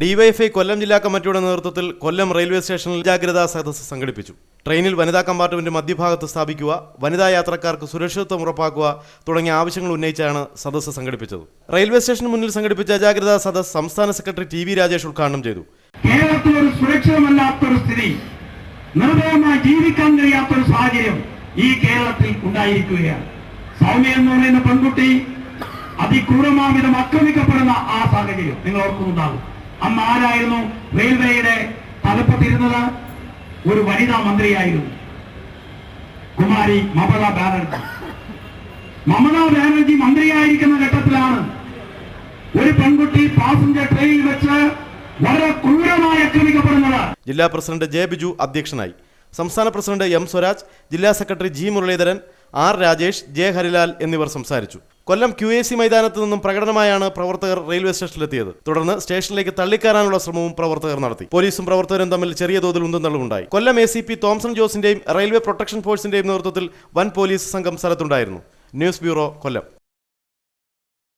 DYFI കൊല്ലം ജില്ലാ കമ്മിറ്റിയുടെ നേതൃത്വത്തിൽ കൊല്ലം റെയിൽവേ സ്റ്റേഷനിൽ ജാഗ്രതാ സദസ്സ് സംഘടിപ്പിച്ചു. ട്രെയിനിൽ വനിതാ കമ്പാർട്ട്മെന്റ് മധ്യഭാഗത്ത് സ്ഥാപിക്കുക വനിതാ യാത്രക്കാർക്ക് സുരക്ഷിതത്വം ഉറപ്പാക്കുക തുടങ്ങിയ ആവശ്യങ്ങൾ ഉന്നയിച്ചാണ് സദസ്സ് സംഘടിപ്പിച്ചത്. റെയിൽവേ സ്റ്റേഷന് മുന്നിൽ സംഘടിപ്പിച്ച ജാഗ്രതാ സദസ്സ് സംസ്ഥാന സെക്രട്ടറി ടി വി രാജേഷ് ഉദ്ഘാടനം ചെയ്തു. ഒരു ജീവിക്കാൻ സാഹചര്യം ഈ കേരളത്തിൽ ഉണ്ടായിരിക്കുകയാണ്. അതിക്രൂരമാവിധം ആക്രമിക്കപ്പെടുന്ന ആ സാഹചര്യം നിങ്ങൾ ഓർക്കുന്നുണ്ടാകും. അന്ന് ആരായിരുന്നു റെയിൽവേയുടെ തലപ്പത്തിരുന്നത്? ഒരു വനിതാ മന്ത്രിയായിരുന്നു. കുമാരി മമതാ ബാനർജി. മമതാ ബാനർജി മന്ത്രിയായിരിക്കുന്ന ഘട്ടത്തിലാണ് ഒരു പെൺകുട്ടി പാസഞ്ചർ ട്രെയിനിൽ വെച്ച് വളരെ ക്രൂരമായി ആക്രമിക്കപ്പെടുന്നത്. ജില്ലാ പ്രസിഡന്റ് ജെ ബിജു അധ്യക്ഷനായി. സംസ്ഥാന പ്രസിഡന്റ് എം സ്വരാജ് ജില്ലാ secretary G Muraleedharan R Rajesh J Harilal എന്നിവർ സംസാരിച്ചു. കൊല്ലം ക്യു എ സി മൈതാനത്ത് നിന്നും പ്രകടനമായാണ് പ്രവർത്തകർ റെയിൽവേ സ്റ്റേഷനിലെത്തിയത്. തുടർന്ന് സ്റ്റേഷനിലേക്ക് തള്ളിക്കയറാനുള്ള ശ്രമവും പ്രവർത്തകർ നടത്തി. പോലീസും പ്രവർത്തകരും തമ്മിൽ ചെറിയ തോതിൽ ഉന്തുന്നള്ളുണ്ടായി Kollam A C P Thomson ജോസിന്റെയും railway protection ഫോഴ്സിന്റെയും നേതൃത്വത്തിൽ വൻ പോലീസ് സംഘം സ്ഥലത്തുണ്ടായിരുന്നു. News bureau Kollam.